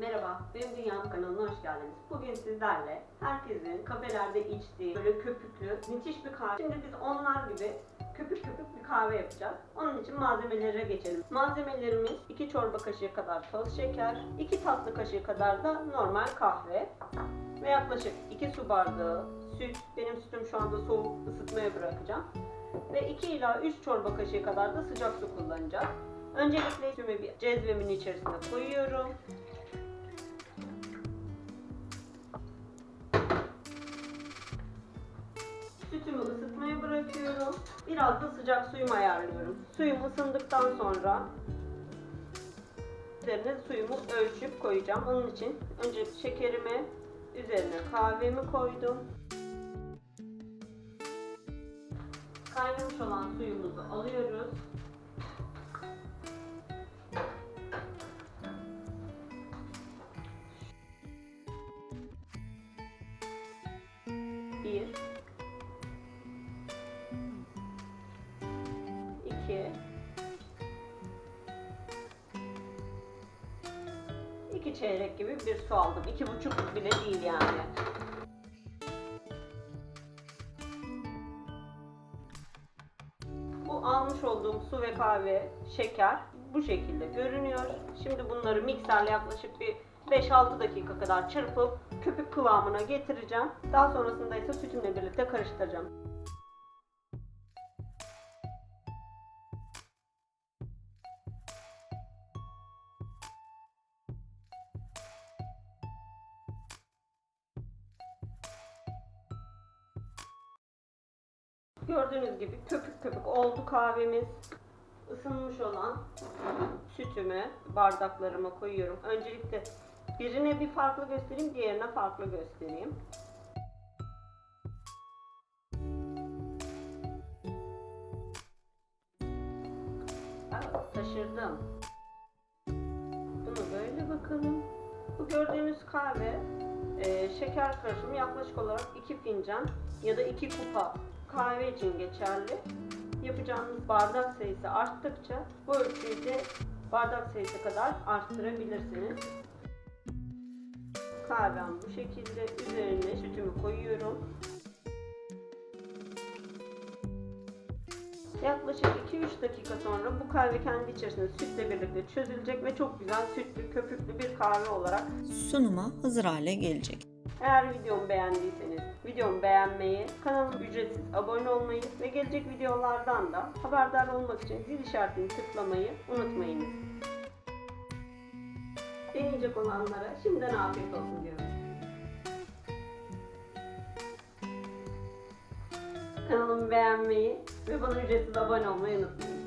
Merhaba, benim Dünyam kanalına hoş geldiniz. Bugün sizlerle herkesin kafelerde içtiği böyle köpüklü, müthiş bir kahve. Şimdi biz onlar gibi köpük köpük bir kahve yapacağız. Onun için malzemelere geçelim. Malzemelerimiz 2 çorba kaşığı kadar toz şeker, 2 tatlı kaşığı kadar da normal kahve ve yaklaşık 2 su bardağı süt. Benim sütüm şu anda soğuk ısıtmaya bırakacağım. Ve 2 ila 3 çorba kaşığı kadar da sıcak su kullanacağız. Öncelikle sütümü bir cezvemin içerisine koyuyorum. Biraz da sıcak suyumu ayarlıyorum. Suyum ısındıktan sonra üzerine suyumu ölçüp koyacağım. Onun için önce şekerimi üzerine kahvemi koydum. Kaynamış olan suyumuzu alıyoruz. İki çeyrek gibi bir su aldım. İki buçuk bile değil yani. Bu almış olduğum su ve kahve, şeker bu şekilde görünüyor. Şimdi bunları mikserle yaklaşık bir 5-6 dakika kadar çırpıp köpük kıvamına getireceğim. Daha sonrasında ise sütümle birlikte karıştıracağım. Gördüğünüz gibi köpük köpük oldu kahvemiz. Isınmış olan sütümü bardaklarıma koyuyorum. Öncelikle birine bir farklı göstereyim, diğerine farklı göstereyim. Evet, taşırdım. Bunu böyle bakalım. Bu gördüğünüz kahve e, şeker karışımı yaklaşık olarak 2 fincan ya da 2 kupa kahve için geçerli. Yapacağınız bardak sayısı arttıkça bu ölçüyü de bardak sayısı kadar arttırabilirsiniz. Kahvem bu şekilde. Üzerine sütümü koyuyorum. Yaklaşık 2-3 dakika sonra bu kahve kendi içerisinde sütle birlikte çözülecek ve çok güzel sütlü, köpüklü bir kahve olarak sunuma hazır hale gelecek. Eğer videomu beğendiyseniz videomu beğenmeyi, kanalıma ücretsiz abone olmayı ve gelecek videolardan da haberdar olmak için zil işaretini tıklamayı unutmayınız. Deneyecek olanlara şimdiden afiyet olsun diyorum. Kanalımı beğenmeyi ve bana ücretsiz abone olmayı unutmayın.